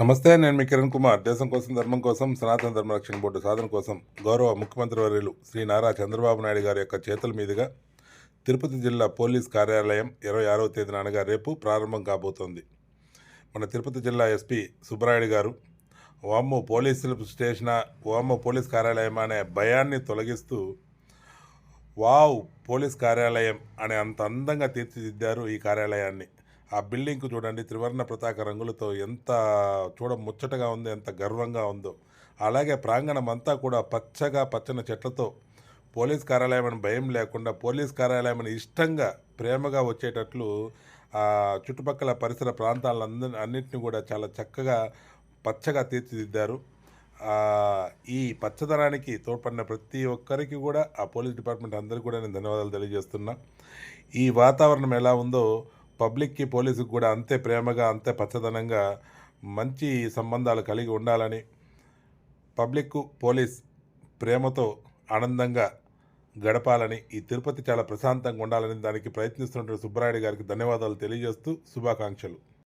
నమస్తే నేను మీ కిరణ్ కుమార్. దేశం కోసం ధర్మం కోసం సనాతన ధర్మ రక్షణ బోర్డు సాధన కోసం గౌరవ ముఖ్యమంత్రి వర్యులు శ్రీ నారా చంద్రబాబు నాయుడు గారి యొక్క చేతుల మీదుగా తిరుపతి జిల్లా పోలీస్ కార్యాలయం ఇరవై ఆరవ తేదీన అనగా రేపు ప్రారంభం కాబోతోంది. మన తిరుపతి జిల్లా ఎస్పీ సుబ్బరాయుడు గారు వామ్మో పోలీసుల స్టేషన్ వామ్మో పోలీస్ కార్యాలయం అనే భయాన్ని తొలగిస్తూ వావ్ పోలీస్ కార్యాలయం అనే అంత అందంగా తీర్చిదిద్దారు ఈ కార్యాలయాన్ని. ఆ బిల్డింగ్కు చూడండి త్రివర్ణ పతాక రంగులతో ఎంత చూడ ముచ్చటగా ఉందో ఎంత గర్వంగా ఉందో. అలాగే ప్రాంగణం అంతా కూడా పచ్చగా పచ్చని చెట్లతో. పోలీస్ కార్యాలయమని భయం లేకుండా పోలీస్ కార్యాలయం అని ఇష్టంగా ప్రేమగా వచ్చేటట్లు ఆ చుట్టుపక్కల పరిసర ప్రాంతాలందరి అన్నింటినీ కూడా చాలా చక్కగా పచ్చగా తీర్చిదిద్దారు. ఈ పచ్చదనానికి తోడ్పడిన ప్రతి ఒక్కరికి కూడా ఆ పోలీస్ డిపార్ట్మెంట్ అందరికీ కూడా నేను ధన్యవాదాలు తెలియజేస్తున్నా. ఈ వాతావరణం ఎలా ఉందో పబ్లిక్కి పోలీసుకి కూడా అంతే ప్రేమగా అంతే పచ్చదనంగా మంచి సంబంధాలు కలిగి ఉండాలని పబ్లిక్ పోలీస్ ప్రేమతో ఆనందంగా గడపాలని ఈ తిరుపతి చాలా ప్రశాంతంగా ఉండాలని దానికి ప్రయత్నిస్తున్న సుబ్బరాయుడు గారికి ధన్యవాదాలు తెలియజేస్తూ శుభాకాంక్షలు.